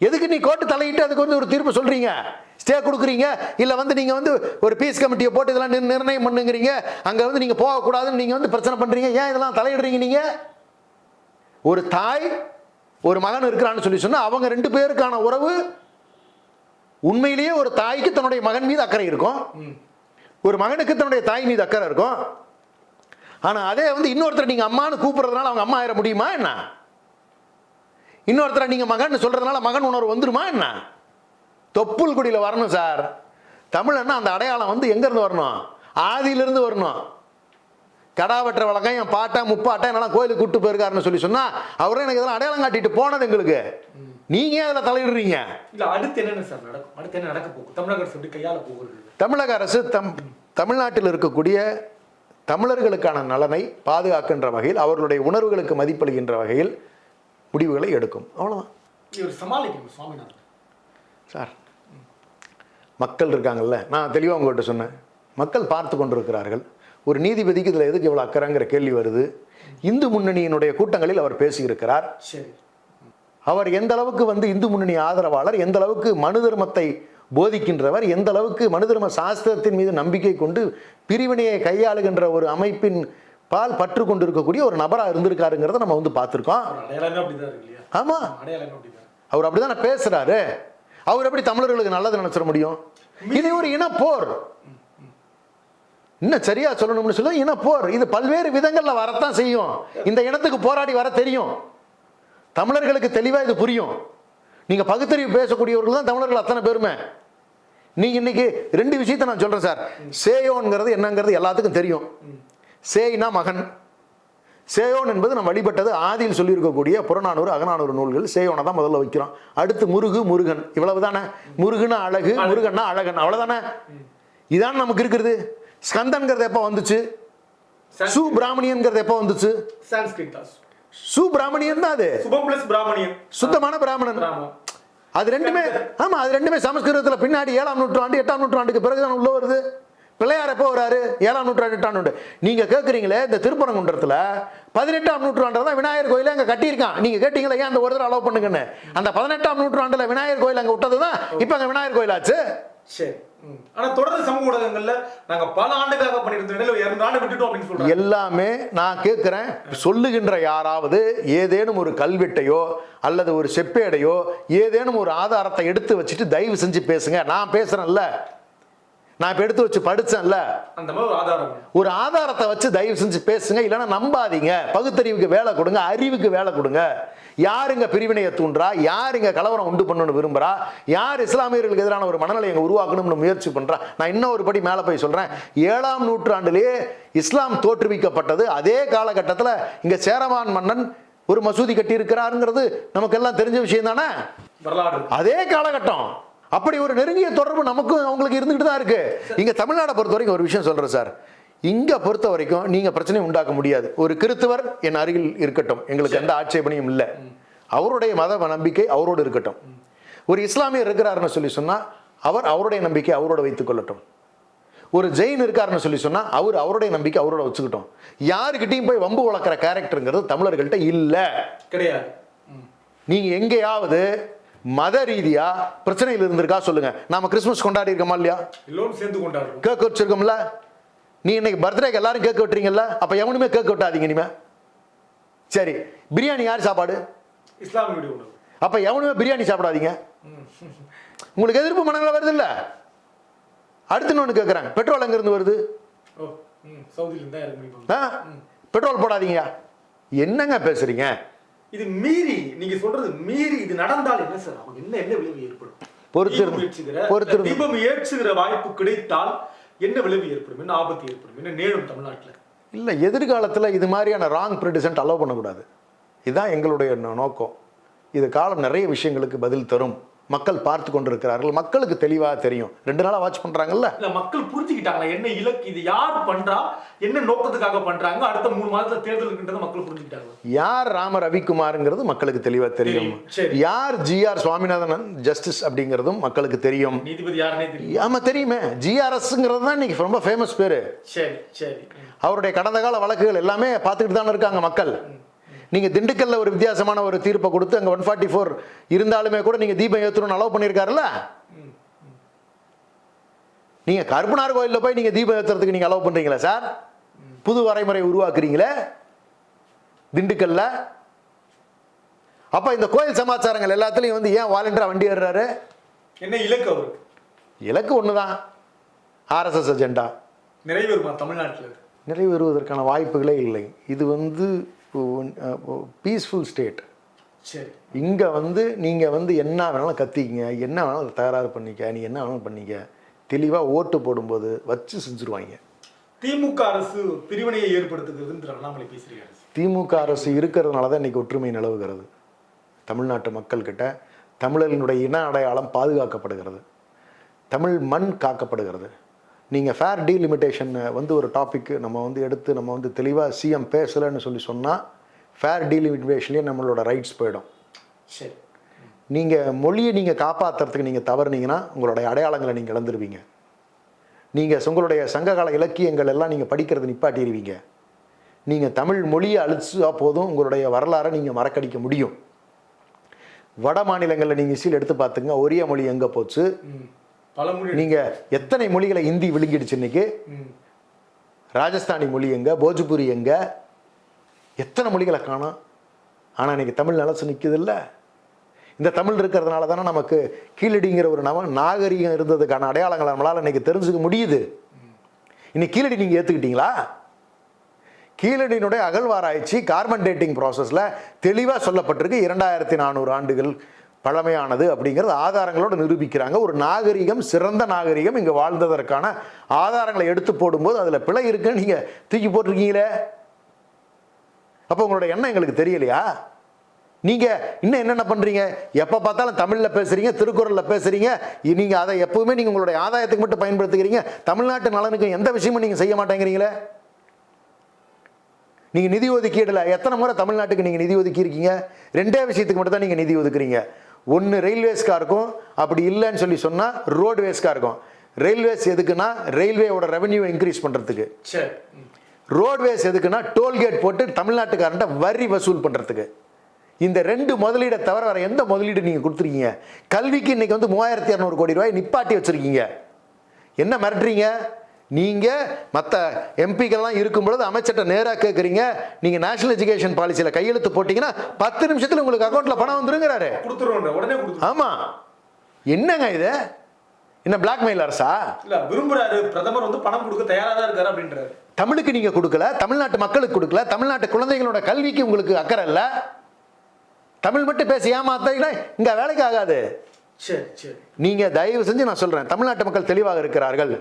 எதுக்கு நீ கோர்ட்டு தலையிட்டு அதுக்கு வந்து ஒரு தீர்ப்பு சொல்றீங்க? ஸ்டே கொடுக்குறீங்க? இல்ல வந்து நீங்க வந்து ஒரு பீஸ் கமிட்டியை போட்டு இதெல்லாம் நிர்- நிர்ணயம் பண்ணுங்கிறீங்க? அங்க வந்து நீங்க போகக்கூடாதுன்னு நீங்க வந்து பிரச்சனை பண்றீங்க? ஏன் இதெல்லாம் தலையிடுறீங்க நீங்க? ஒரு தாய் ஒரு மகன் இருக்கிறான்னு சொல்லி சொன்னால் அவங்க ரெண்டு பேருக்கான உறவு உண்மையிலேயே ஒரு தாய்க்கு தன்னுடைய மகன் மீது அக்கறை இருக்கும். ம். ஒரு மகனுக்கு தன்னுடைய தாய் மீது அக்கறை இருக்கும். ஆனால் அதே வந்து இன்னொருத்தர் நீங்கள் அம்மான்னு கூப்பிட்றதுனால அவங்க அம்மா ஆயிட முடியுமா என்ன? இன்னொருத்தரை நீங்கள் மகன் சொல்கிறதுனால மகன் உணர்வு வந்துருமா என்ன? தொப்புள் குடியில் வரணும் சார். தமிழன்னா அந்த அடையாளம் வந்து எங்கேருந்து வரணும்? ஆதியிலிருந்து வரணும். கடா வெட்டுற வழக்கம் என் பாட்டா முப்பாட்டா என்னெல்லாம் கோயிலுக்கு கூட்டு போயிருக்காருன்னு சொல்லி சொன்னா அவரே எனக்கு இதெல்லாம் அடையாளம் காட்டிட்டு போனது எங்களுக்கு. நீங்க அதில் தலையிடுறீங்க? இல்ல அடுத்து என்னென்ன சார் நடக்கும்? அடுத்து என்ன நடக்க போகுது? தமிழக அரசு எப்படி கையாள போகிறது தமிழக அரசு தம் தமிழ்நாட்டில் இருக்கக்கூடிய தமிழர்களுக்கான நலனை பாதுகாக்கின்ற வகையில் அவர்களுடைய உணர்வுகளுக்கு மதிப்பளிக்கின்ற வகையில் முடிவுகளை எடுக்கும். அவ்வளோதான் இவர் சமாளிக்கணும் சுவாமிநாதன். சார் மக்கள் இருக்காங்கல்ல. நான் தெளிவாக உங்கள்கிட்ட சொன்னேன். மக்கள் பார்த்து கொண்டிருக்கிறார்கள். ஒரு நீதிபதிக்கு இதில் எதுக்கு இவ்வளோ அக்கறைங்கிற கேள்வி வருது. இந்து முன்னணியினுடைய கூட்டங்களில் அவர் பேசியிருக்கிறார். அவர் எந்த அளவுக்கு வந்து இந்து முன்னணி ஆதரவாளர் எந்த அளவுக்கு மனு தர்மத்தை போதிக்கின்றவர் எந்த அளவுக்கு மனு தர்ம சாஸ்திரத்தின் மீது நம்பிக்கை கொண்டு பிரிவினையை கையாளுகின்ற ஒரு அமைப்பின் பால் பற்று கொண்டு இருக்கக்கூடிய ஒரு நபராக இருந்திருக்காருங்கிறத நம்ம வந்து பார்த்துருக்கோம். ஆமாம் அவர் அப்படிதானே பேசுறாரு. அவர் எப்படி தமிழர்களுக்கு நல்லது நினைச்சிட முடியும்? இது ஒரு இனப்போர். இன்னும் சரியா சொல்லணும்னு சொல்லு இன்னும் போர். இது பல்வேறு விதங்களில் வரத்தான் செய்யும். இந்த இனத்துக்கு போராடி வர தெரியும். தமிழர்களுக்கு தெளிவாக இது புரியும். நீங்கள் பகுத்தறிவு பேசக்கூடியவர்கள் தான் தமிழர்கள் அத்தனை பேருமே. நீங்கள் இன்னைக்கு ரெண்டு விஷயத்தை நான் சொல்கிறேன் சார். சேயோன்கிறது என்னங்கிறது எல்லாத்துக்கும் தெரியும். சேய்னா மகன். சேயோன் என்பது நம்ம வழிபட்டது ஆதியில் சொல்லியிருக்கக்கூடிய புறநானூறு அகநானூறு நூல்கள். சேயோனை தான் முதல்ல வைக்கிறோம். அடுத்து முருகு முருகன். இவ்வளவு தானே முருகுனா அழகு முருகன்னா அழகன். அவ்வளோதானே இதான் நமக்கு இருக்கிறது. ஸ்கந்தன்கிறது எப்போ வந்துச்சு? சு பிராமணியன்கிறது எப்போ வந்துச்சு? சான்ஸ்கிரிட் தான் சு பிராமணியன் தான் அது. சுபம் பிளஸ் பிராமணியன். சுத்தமான பிராமணன். அது ரெண்டுமே ஆமா அது ரெண்டுமே சமஸ்கிருதத்துல பின்னாடி ஏழாம் நூற்றாண்டு எட்டாம் நூற்றாண்டுக்கு பிறகுதான் உள்ள வருது. பிள்ளையார் எப்போ வராரு? ஏழாம் நூற்றாண்டு எட்டாம் நூற்றாண்டு. நீங்க கேட்குறீங்களே இந்த திருப்பரங்குன்றத்துல பதினெட்டாம் நூற்றாண்டுல தான் விநாயகர் கோயிலை அங்க கட்டியிருக்கான். நீங்க கேட்டீங்களா ஏன் அந்த ஒரு தடவை அலோவ் பண்ணுங்கன்னு? அந்த பதினெட்டாம் நூற்றாண்டுல விநாயகர் கோயில் அங்க விட்டது தான் இப்போ அங்க விநாயகர் கோயில் ஆச்சு சரி. ஆனா தொடர்ந்து சமூக ஊடகங்கள்ல நாங்க பல ஆண்டுகளாக பண்ணிருந்த நிலையில இரண்டு ஆண்டு விட்டுட்டோம் அப்படின்னு சொல்றாங்க. எல்லாமே நான் கேட்குறேன் சொல்லுகின்ற யாராவது ஏதேனும் ஒரு கல்வெட்டையோ அல்லது ஒரு செப்பேடையோ ஏதேனும் ஒரு ஆதாரத்தை எடுத்து வச்சுட்டு தயவு செஞ்சு பேசுங்க. நான் பேசுறேன்ல. நான் இப்போ எடுத்து வச்சு படிச்சேன்ல. அந்த மாதிரி ஒரு ஆதாரம் ஒரு ஆதாரத்தை வச்சு தயவு செஞ்சு பேசுங்க இல்லைன்னா நம்பாதீங்க. பகுத்தறிவுக்கு வேலை கொடுங்க அறிவுக்கு வேலை கொடுங்க. யாருங்க பிரிவினையை தூண்டுறா? யார் இங்க கலவரம் உண்டு பண்ணணும்னு விரும்புறா? யார் இஸ்லாமியர்களுக்கு எதிரான ஒரு மனநிலை இங்க உருவாக்கணும்னு முயற்சி பண்றா? நான் இன்னும் ஒரு படி மேலே போய் சொல்றேன். ஏழாம் நூற்றாண்டிலேயே இஸ்லாம் தோற்றுவிக்கப்பட்டது. அதே காலகட்டத்தில் இங்க சேரமான் மன்னன் ஒரு மசூதி கட்டி இருக்கிறாருங்கிறது நமக்கு எல்லாம் தெரிஞ்ச விஷயம் தானே? அதே காலகட்டம். அப்படி ஒரு நெருங்கிய தொடர்பு நமக்கும் அவங்களுக்கு இருந்துகிட்டு தான் இருக்கு. இங்க தமிழ்நாடை பொறுத்த வரைக்கும் ஒரு விஷயம் சொல்றேன் சார். இங்க பொறுத்த வரைக்கும் நீங்க பிரச்சனை உண்டாக்க முடியாது. ஒரு கிறித்துவர் என் அருகில் இருக்கட்டும். எங்களுக்கு எந்த ஆட்சேபனையும் இல்லை. அவருடைய மத நம்பிக்கை அவரோடு இருக்கட்டும். ஒரு இஸ்லாமியர் இருக்கிறாருன்னு சொல்லி சொன்னா அவர் அவருடைய நம்பிக்கை அவரோட வைத்துக் கொள்ளட்டும். ஒரு ஜெயின் இருக்காருன்னு சொல்லி சொன்னா அவர் அவருடைய நம்பிக்கை அவரோட வச்சுக்கிட்டோம். யாருக்கிட்டையும் போய் வம்பு வளர்க்குற கேரக்டருங்கிறது தமிழர்கள்ட்ட இல்லை. கிடையாது. ம். நீங்க எங்கேயாவது மத ரீதியா பிரச்சனையில் இருந்திருக்கா சொல்லுங்க. நாம கிறிஸ்மஸ் கொண்டாடி இருக்கோமா இல்லையா? எல்லோரும் சேர்ந்து கொண்டாடுறோம். கேக் வச்சிருக்கோம்ல. நீ இன்னைக்கு பர்த்டேக்கு எல்லாரும் கேக் வெட்டுறீங்கல்ல? அப்ப எவனுமே கேக் வெட்டாதீங்க இனிமே. சரி பிரியாணி யார் சாப்பாடு? இஸ்லாமியுடைய உணவு. அப்ப எவனுமே பிரியாணி சாப்பிடாதீங்க. உங்களுக்கு எதிர்ப்பு மனநிலை வருது இல்ல அடுத்து ஒன்று கேட்குறேன் பெட்ரோல் எங்கேருந்து வருது? பெட்ரோல் போடாதீங்கயா என்னங்க பேசுறீங்க? இது மீறி நீங்க சொல்றது மீறி இது நடந்தால் என்ன சார்? அவங்க என்ன என்ன விளைவு ஏற்படும்? பொறுத்திருந்து- தீபம் ஏற்றுகிற வாய்ப்பு கிடைத்தால் என்ன விளைவு ஏற்படும்? என்ன ஆபத்து ஏற்படும்? என்ன நேரும் தமிழ்நாட்டுல? இல்லை எதிர்காலத்தில் இது மாதிரியான ராங் ப்ரிடிசன்ட் அலோவ் பண்ணக்கூடாது. இதுதான் எங்களுடைய நோக்கம். இது காலம் நிறைய விஷயங்களுக்கு பதில் தரும். மக்கள் பார்த்து கொண்டிருக்கிறார்கள். மக்களுக்கு தெளிவாக தெரியும். ரெண்டு நாளாக வாட்ச் பண்ணுறாங்கல்ல இல்ல மக்கள் புரிஞ்சுக்கிட்டாங்களா? என்ன இலக்கு இது யார் பண்றா? என்ன நோக்கத்துக்காக பண்றாங்க? அடுத்த மூணு மாதத்துல தேர்தல் இருக்கின்றத மக்கள் புரிஞ்சுக்கிட்டாங்களா? யார் ராம ரவிக்குமாருங்கிறது மக்களுக்கு தெளிவாக தெரியும். யார் ஜிஆர் சுவாமிநாதன் ஜஸ்டிஸ் அப்படிங்கிறதும் மக்களுக்கு தெரியும். நீதிபதி யாருன்னே தெரியும் ஆமா தெரியுமே. ஜிஆர்எஸ்ங்கிறது தான் இன்னைக்கு ரொம்ப ஃபேமஸ் பேர். சரி சரி. அவருடைய கடந்த கால வழக்குகள் எல்லாமே பார்த்துக்கிட்டு தானே இருக்காங்க மக்கள். நீங்க திண்டுக்கல்ல ஒரு வித்தியாசமான ஒரு தீர்ப்பை கொடுத்து அங்க ஒன் ஃபார்ட்டி ஃபோர் இருந்தாலுமே கூட நீங்க தீபம் ஏற்றணும்னு அலோவ் பண்ணியிருக்காருல்ல? நீங்க கருப்பனார் கோயில்ல போய் நீங்க தீபம் ஏற்றுறதுக்கு நீங்க அலோவ் பண்றீங்களா சார்? புது வரைமுறை உருவாக்குறீங்களே? திண்டுக்கல்ல? அப்ப இந்த கோயில் சமாச்சாரங்கள் எல்லாத்துலயும் வந்து ஏன் வாலண்டியரா வண்டி ஏறுறாரு? என்ன இலக்கு அவருக்கு இலக்கு ஒண்ணுதான். ஆர்எஸ்எஸ் அஜெண்டா நிறைவேறுமா தமிழ்நாட்டுல? நிறைவேறுவதற்கான வாய்ப்புகளே இல்லை. இது வந்து பீஸ்ஃபுல் ஸ்டேட் சரி. இங்கே வந்து நீங்கள் வந்து என்ன வேணாலும் கத்திக்கிங்க என்ன வேணாலும் தகராறு பண்ணிக்க நீ என்ன வேணாலும் பண்ணிக்க. தெளிவாக ஓட்டு போடும்போது வச்சு செஞ்சுருவாங்க. திமுக அரசு பிரிவினையை ஏற்படுத்துகிறதுன்னு திரு அண்ணாமலை பேசுகிறாரு திமுக அரசு இருக்கிறதுனால தான் இன்றைக்கி ஒற்றுமை நிலவுகிறது. தமிழ்நாட்டு மக்கள்கிட்ட தமிழர்களுடைய இன அடையாளம் பாதுகாக்கப்படுகிறது. தமிழ் மண் காக்கப்படுகிறது. நீங்கள் ஃபேர் டீலிமிட்டேஷன் வந்து ஒரு டாபிக் நம்ம வந்து எடுத்து நம்ம வந்து தெளிவாக சிஎம் பேசலைன்னு சொல்லி சொன்னால் ஃபேர் டீலிமிட்டேஷன்லேயே நம்மளோட ரைட்ஸ் போயிடும். சரி. நீங்கள் மொழியை நீங்கள் காப்பாற்றுறதுக்கு நீங்கள் தவறுனீங்கன்னா உங்களுடைய அடையாளங்களை நீங்கள் இழந்துருவீங்க. நீங்கள் உங்களுடைய சங்ககால இலக்கியங்கள் எல்லாம் நீங்கள் படிக்கிறது நிப்பாட்டிடுவீங்க நீங்கள் தமிழ் மொழியை அழிச்சா போதும் உங்களுடைய வரலாறை நீங்கள் மறக்கடிக்க முடியும். வட மாநிலங்களில் நீங்கள் இசையில் எடுத்து பார்த்துங்க ஒரே மொழி எங்கே போச்சு? பல மொழி நீங்கள் எத்தனை மொழிகளை இந்தி விழுங்கிடுச்சு இன்னைக்கு? ராஜஸ்தானி மொழி எங்க? போஜ்புரி எங்க? எத்தனை மொழிகளை காணோம்? ஆனால் இன்னைக்கு தமிழ் நிலச்சு நிற்குது இல்லை இந்த தமிழ் இருக்கிறதுனால தானே நமக்கு கீழடிங்கிற ஒரு நவ நாகரிகம் இருந்ததுக்கான அடையாளங்களை நம்மளால் இன்னைக்கு தெரிஞ்சுக்க முடியுது. இன்னைக்கு கீழடி நீங்கள் ஏற்றுக்கிட்டீங்களா கீழடியினுடைய அகழ்வாராய்ச்சி கார்பன் டேட்டிங் ப்ராசஸில் தெளிவாக சொல்லப்பட்டிருக்கு. இரண்டாயிரத்தி நானூறு ஆண்டுகள் பழமையானது அப்படிங்கிறது ஆதாரங்களோடு நிரூபிக்கிறாங்க. ஒரு நாகரிகம் சிறந்த நாகரிகம் இங்கே வாழ்ந்ததற்கான ஆதாரங்களை எடுத்து போடும்போது அதில் பிழை இருக்குன்னு நீங்கள் தூக்கி போட்டிருக்கீங்களே? அப்போ உங்களோட எண்ணம் எங்களுக்கு தெரியலையா? நீங்கள் இன்னும் என்னென்ன பண்ணுறீங்க எப்போ பார்த்தாலும் தமிழில் பேசுகிறீங்க திருக்குறளில் பேசுகிறீங்க நீங்கள் அதை எப்போவுமே நீங்கள் உங்களுடைய ஆதாயத்துக்கு மட்டும் பயன்படுத்துகிறீங்க. தமிழ்நாட்டு நலனுக்கு எந்த விஷயமும் நீங்கள் செய்ய மாட்டேங்கிறீங்களே? நீங்கள் நிதி ஒதுக்கீடுல எத்தனை முறை தமிழ்நாட்டுக்கு நீங்கள் நிதி ஒதுக்கியிருக்கீங்க? ரெண்டே விஷயத்துக்கு மட்டும் தான் நீங்கள் நிதி ஒதுக்குறீங்க. ஒன்று ரயில்வேஸ்க்காக இருக்கும் அப்படி இல்லைன்னு சொல்லி சொன்னால் ரோட்வேஸ்க்காக இருக்கும் ரயில்வேஸ் எதுக்குன்னா ரயில்வேயோட ரெவன்யூ இன்க்ரீஸ் பண்ணுறதுக்கு ரோட்வேஸ் எதுக்குன்னா டோல்கேட் போட்டு தமிழ்நாட்டுக்காரன்ட்ட வரி வசூல் பண்ணுறதுக்கு இந்த ரெண்டு முதலீடை தவிர வேற எந்த முதலீடு நீங்கள் கொடுத்துருக்கீங்க? கல்விக்கு இன்னைக்கு வந்து மூவாயிரத்தி இரநூறு கோடி ரூபாய் நிப்பாட்டி வச்சிருக்கீங்க. என்ன மிரட்டுறீங்க? நீங்க மற்ற எம்பிக்கள்லாம் இருக்கும் பொழுது அமைச்சர்கிட்ட நேராக கேட்குறீங்க நீங்க நேஷனல் எஜுகேஷன் பாலிசியில கையெழுத்து போட்டீங்கன்னா பத்து நிமிஷத்துல உங்களுக்கு அக்கௌண்ட்ல பணம் வந்துருங்கிறாரு. கொடுத்துருவோம் உடனே கொடுத்துருவோம். ஆமா. என்னங்க இது? என்ன பிளாக்மெயில் அரசா? இல்ல விரும்புறாரு. பிரதமர் வந்து பணம் கொடுக்க தயாரா தான் இருக்காரு அப்படின்றாரு. தமிழுக்கு நீங்க கொடுக்கல தமிழ்நாட்டு மக்களுக்கு கொடுக்கல தமிழ்நாட்டு குழந்தைகளோட கல்விக்கு உங்களுக்கு அக்கறை இல்ல. தமிழ் மட்டும் பேசி ஏமாத்தீங்கன்னா இங்க வேலைக்கு ஆகாது. சரி சரி. நீங்க தயவு செஞ்சு நான் சொல்றேன் தமிழ்நாட்டு மக்கள் தெளிவாக இருக்கிறார்கள்.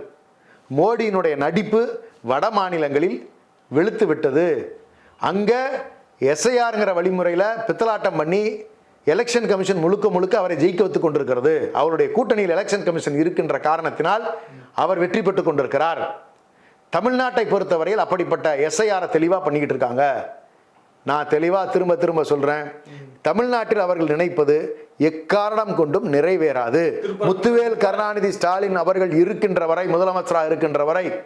மோடியினுடைய நடிப்பு வட மாநிலங்களில் வெளுத்து விட்டது. அங்கே எஸ்ஐஆருங்கிற வழிமுறையில் பித்தலாட்டம் பண்ணி எலெக்ஷன் கமிஷன் முழுக்க முழுக்க அவரை ஜெயிக்க வைத்துக் கொண்டிருக்கிறது. அவருடைய கூட்டணியில் எலெக்ஷன் கமிஷன் இருக்கின்ற காரணத்தினால் அவர் வெற்றி பெற்று கொண்டிருக்கிறார். தமிழ்நாட்டை பொறுத்தவரையில் அப்படிப்பட்ட எஸ்ஐஆரை தெளிவாக பண்ணிக்கிட்டு இருக்காங்க. நான் தெளிவாக திரும்ப திரும்ப சொல்றேன். தமிழ்நாட்டில் அவர்கள் நினைப்பது எக்காரணம் கொண்டும் நிறைவேறாது. முத்துவேல் கருணாநிதி ஸ்டாலின் அவர்கள் இருக்கின்ற வரை முதலமைச்சராக இருக்கின்ற வரை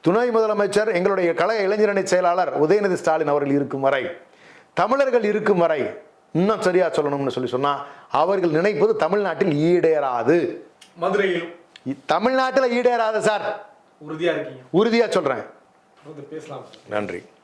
துணை முதலமைச்சர் எங்களுடைய கழக இளைஞரணி செயலாளர் உதயநிதி ஸ்டாலின் அவர்கள் இருக்கும் வரை தமிழர்கள் இருக்கும் வரை இன்னும் சரியா சொல்லணும்னு சொல்லி சொன்னா அவர்கள் நினைப்பது தமிழ்நாட்டில் ஈடேறாது. மதுரையிலும். இ- தமிழ்நாட்டில் ஈடேறாது சார். உறுதியா இருக்கீங்க. உறுதியா சொல்றேன். வந்து பேசலாம். நன்றி.